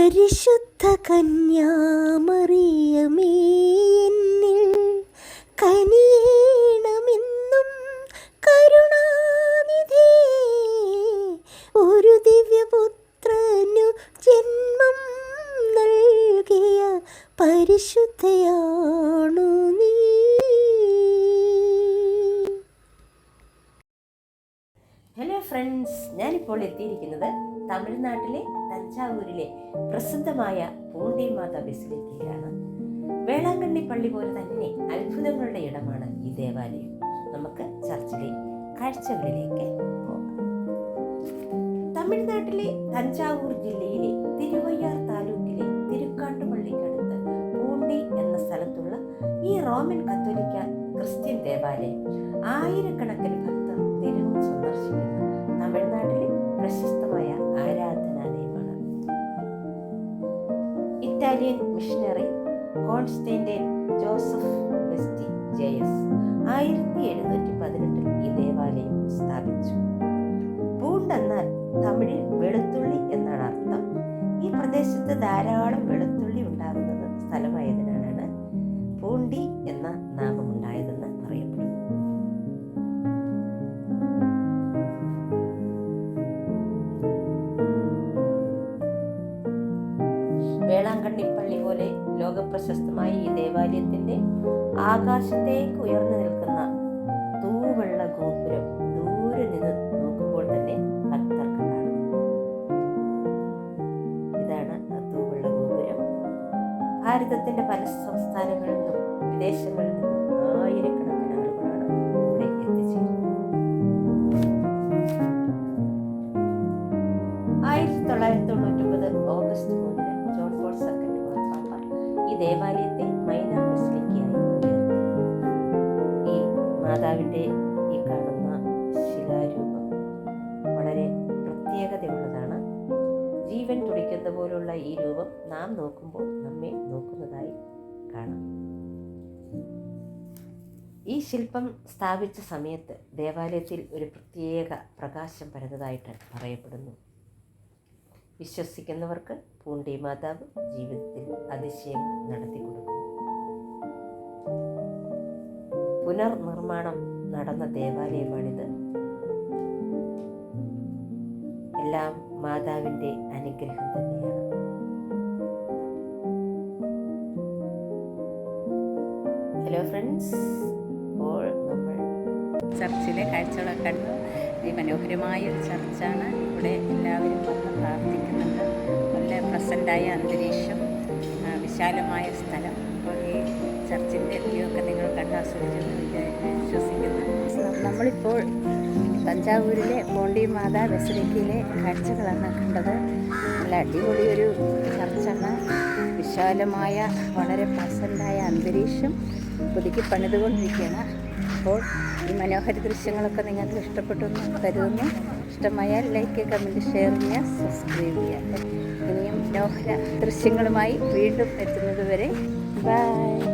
പരിശുദ്ധ കന്യാമറിയമേ എന്നിൽ കനിയണമെന്നും കരുണാനിധേ. ഒരു ദിവ്യപുത്രനു ജന്മം നൽകിയ പരിശുദ്ധയാണു നീ. ഹലോ ഫ്രണ്ട്സ് ഞാനിപ്പോൾ എത്തിയിരിക്കുന്നത് തമിഴ്നാട്ടിലെ തഞ്ചാവൂരിലെ പ്രസിദ്ധമായ പൂണ്ടി മാതാ ബെസിലിക്കയിലാണ് വേളാങ്കണ്ണി പള്ളി പോലെ തന്നെ അത്ഭുതങ്ങളുടെ ഇടമാണ് ഈ ദേവാലയം. നമുക്ക് ചർച്ചിലെ കാഴ്ചകളിലേക്ക് പോകാം. തമിഴ്നാട്ടിലെ തഞ്ചാവൂർ ജില്ലയിലെ തിരുവയ്യാർ താലൂക്കിലെ തിരുക്കാട്ടുപള്ളിക്കടുത്ത് പൂണ്ടി എന്ന സ്ഥലത്തുള്ള ഈ റോമൻ കത്തോലിക്ക ക്രിസ്ത്യൻ ദേവാലയം ആയിരക്കണക്കിന് ഭക്തർ ദിനവും സന്ദർശിക്കുന്ന തമിഴ്നാട്ടിലെ പ്രശസ്തമായ ആരാധനാലയമാണ് ഇറ്റാലിയൻ മിഷണറി കോൺസ്റ്റന്റൈൻ ജോസഫ് വെസ്റ്റി ജയസ് ആയിരത്തി എഴുന്നൂറ്റി പതിനെട്ടിൽ ഈ ദേവാലയം സ്ഥാപിച്ചു. പൂണ്ടെന്നാൽ തമിഴിൽ വെളുത്തുള്ളി എന്നാണ് അർത്ഥം. ഈ പ്രദേശത്ത് ധാരാളം വെളുത്തുള്ളി ഉണ്ടാകുന്നത് സ്ഥലമായതിനാലാണ്. പൂണ്ടി എന്ന നാമമുണ്ടായതെന്ന് ലോകപ്രശസ്തമായ ഈ ദേവാലയത്തിന്റെ ആകാശത്തേക്ക് ഉയർന്നു നിൽക്കുന്ന തൂവെള്ള ഗോപുരം ദൂരെ നിന്ന് നോക്കുമ്പോൾ തന്നെ ഭക്തർക്ക് കാണാം. ഇതാണ് തൂവെള്ള ഗോപുരം. ഭാരതത്തിന്റെ പല സംസ്ഥാനങ്ങളിൽ നിന്നും വിദേശങ്ങളിൽ നിന്നും ദേവാലയത്തെ ബസിലിക്കയായി ഉയർത്തി ഈ മാതാവിന്റെ ഈ കാണുന്ന ശിലാരൂപം വളരെ പ്രത്യേകതയുള്ളതാണ്. ജീവൻ തുടിക്കുന്ന പോലുള്ള ഈ രൂപം നാം നോക്കുമ്പോൾ നമ്മെ നോക്കുന്നതായി കാണാം. ഈ ശില്പം സ്ഥാപിച്ച സമയത്ത് ദേവാലയത്തിൽ ഒരു പ്രത്യേക പ്രകാശം പരന്നതായിട്ട് പറയപ്പെടുന്നു. വിശ്വസിക്കുന്നവർക്ക് പൂണ്ടി മാതാവ് ജീവിതത്തിൽ അതിശയങ്ങൾ നടത്തി കൊടുക്കുന്നു പുനർനിർമ്മാണം നടന്ന ദേവാലയമാണിത്. എല്ലാം മാതാവിന്റെ അനുഗ്രഹം തന്നെയാണ്. ഹലോ ഫ്രണ്ട്സ് ഇപ്പോൾ നമ്മൾ ചർച്ചിലെ കാഴ്ചകളൊക്കെ കണ്ടു. ഈ മനോഹരമായ ഒരു ചർച്ചാണ് ഇവിടെ എല്ലാവരും വന്ന് പ്രാർത്ഥിക്കുന്നുണ്ട്. പ്രസന്റായ അന്തരീക്ഷം വിശാലമായ സ്ഥലം അപ്പോൾ ഈ ചർച്ചിന്റെ വ്യൂ നിങ്ങൾ കണ്ട് ആസ്വദിച്ചെന്ന് വിശ്വസിക്കുന്നു. നമ്മളിപ്പോൾ തഞ്ചാവൂരിലെ പോണ്ടി മാതാ ബസലിക്കയിലെ കാഴ്ചകളാണ് കണ്ടത്. നല്ല അടിപൊളി ഒരു ചർച്ചാണ്. വിശാലമായ വളരെ പ്രസന്റായ അന്തരീക്ഷം പുതുക്കി പണിതുകൊണ്ടിരിക്കുകയാണ്. അപ്പോൾ ഈ മനോഹര ദൃശ്യങ്ങളൊക്കെ നിങ്ങൾക്ക് ഇഷ്ടപ്പെട്ടു എന്ന് കരുതുന്നു. ഇഷ്ടമായാൽ ലൈക്ക് കമന്റ് ഷെയർ ചെയ്യുക സബ്സ്ക്രൈബ് ചെയ്യുക. ഇനിയും മനോഹര ദൃശ്യങ്ങളുമായി വീണ്ടും എത്തുന്നത് വരെ. ബൈ